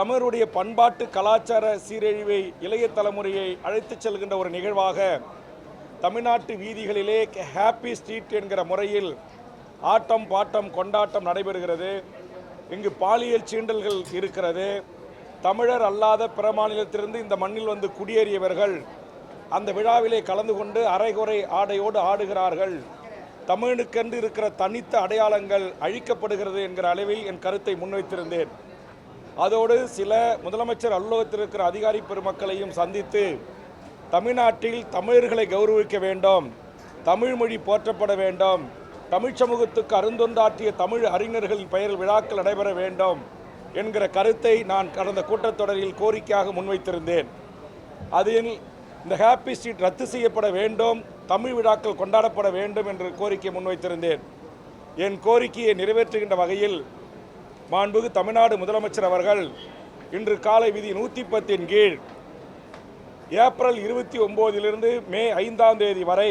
தமிழருடைய பண்பாட்டு கலாச்சார சீரழிவை இளைய தலைமுறையை அழைத்துச் செல்கின்ற ஒரு நிகழ்வாக தமிழ்நாட்டு வீதிகளிலே ஹாப்பி ஸ்ட்ரீட் என்கிற முறையில் ஆட்டம் பாட்டம் கொண்டாட்டம் நடைபெறுகிறது. இங்கு பாலியல் சீண்டல்கள் இருக்கிறது. தமிழர் அல்லாத பிற மாநிலத்திலிருந்து இந்த மண்ணில் வந்து குடியேறியவர்கள் அந்த விழாவிலே கலந்து கொண்டு அரைகுறை ஆடையோடு ஆடுகிறார்கள். தமிழுக்கென்று இருக்கிற தனித்த அடையாளங்கள் அழிக்கப்படுகிறது என்கிற அளவில் என் கருத்தை முன்வைத்திருந்தேன். அதோடு சில முதலமைச்சர் அலுவலகத்தில் இருக்கிற அதிகாரி பெருமக்களையும் சந்தித்து தமிழ்நாட்டில் தமிழர்களை கௌரவிக்க வேண்டும் தமிழ் மொழி போற்றப்பட வேண்டும் தமிழ் சமூகத்துக்கு அருந்தொண்டாற்றிய தமிழ் அறிஞர்களின் பெயரில் விழாக்கள் நடைபெற வேண்டும் என்கிற கருத்தை நான் கடந்த கூட்டத்தொடரில் கோரிக்கையாக முன்வைத்திருந்தேன். அதில் இந்த ஹாப்பி ஸ்ட்ரீட் ரத்து செய்யப்பட வேண்டும் தமிழ் விழாக்கள் கொண்டாடப்பட வேண்டும் என்று கோரிக்கை முன்வைத்திருந்தேன். என் கோரிக்கையை நிறைவேற்றுகின்ற வகையில் மாண்புகு தமிழ்நாடு முதலமைச்சர் அவர்கள் இன்று காலை விதி நூற்றி பத்தின் கீழ் ஏப்ரல் இருபத்தி ஒம்போதிலிருந்து மே ஐந்தாம் தேதி வரை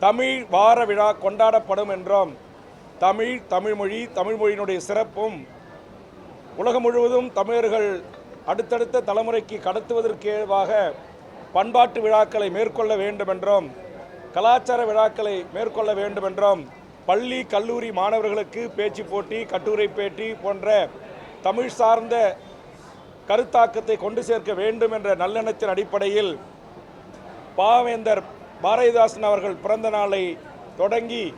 தமிழ் வார விழா கொண்டாடப்படும் என்றும் தமிழ் தமிழ்மொழி தமிழ்மொழியினுடைய சிறப்பும் உலகம் முழுவதும் தமிழர்கள் அடுத்தடுத்த தலைமுறைக்கு கடத்துவதற்கேவாக பண்பாட்டு விழாக்களை மேற்கொள்ள வேண்டும் என்றும் கலாச்சார விழாக்களை மேற்கொள்ள வேண்டும் என்றும் பள்ளி கல்லூரி மாணவர்களுக்கு பேச்சு போட்டி கட்டுரை பேட்டி போன்ற தமிழ் சார்ந்த கருத்தாக்கத்தை கொண்டு சேர்க்க வேண்டும் என்ற நல்லெண்ணத்தின் அடிப்படையில் பாவேந்தர் பாரதிதாசன் அவர்கள் பிறந்த நாளை தொடங்கி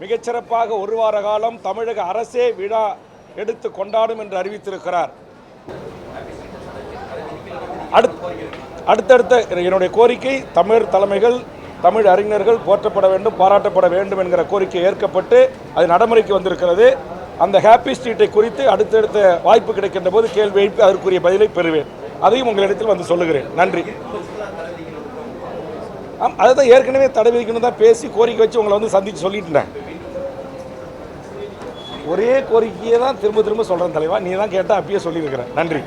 மிகச்சிறப்பாக ஒரு வார காலம் தமிழக அரசே விழா எடுத்து கொண்டாடும் என்று அறிவித்திருக்கிறார். அடுத்- அடுத்தடுத்த என்னுடைய கோரிக்கை தமிழ் தலைமைகள் தமிழ் அறிஞர்கள் போற்றப்பட வேண்டும் பாராட்டப்பட வேண்டும் என்கிற கோரிக்கை ஏற்கப்பட்டு அது நடைமுறைக்கு வந்திருக்கிறது. அந்த ஹாப்பி ஸ்ட்ரீட்டை குறித்து அடுத்தடுத்த வாய்ப்பு கிடைக்கின்ற போது கேள்வி எழுப்பி அதற்குரிய பதிலை பெறுவேன். அதையும் உங்களிடத்தில் வந்து சொல்லுகிறேன். நன்றி. ஆம் அதை தான் ஏற்கனவே தடை விதிக்கணும் தான் பேசி கோரிக்கை வச்சு உங்களை வந்து சந்தித்து சொல்லிட்டேன் ஒரே கோரிக்கையை தான் திரும்ப திரும்ப சொல்கிறேன் தலைவா. நீ தான் கேட்டால் அப்பயே சொல்லியிருக்கிறேன். நன்றி.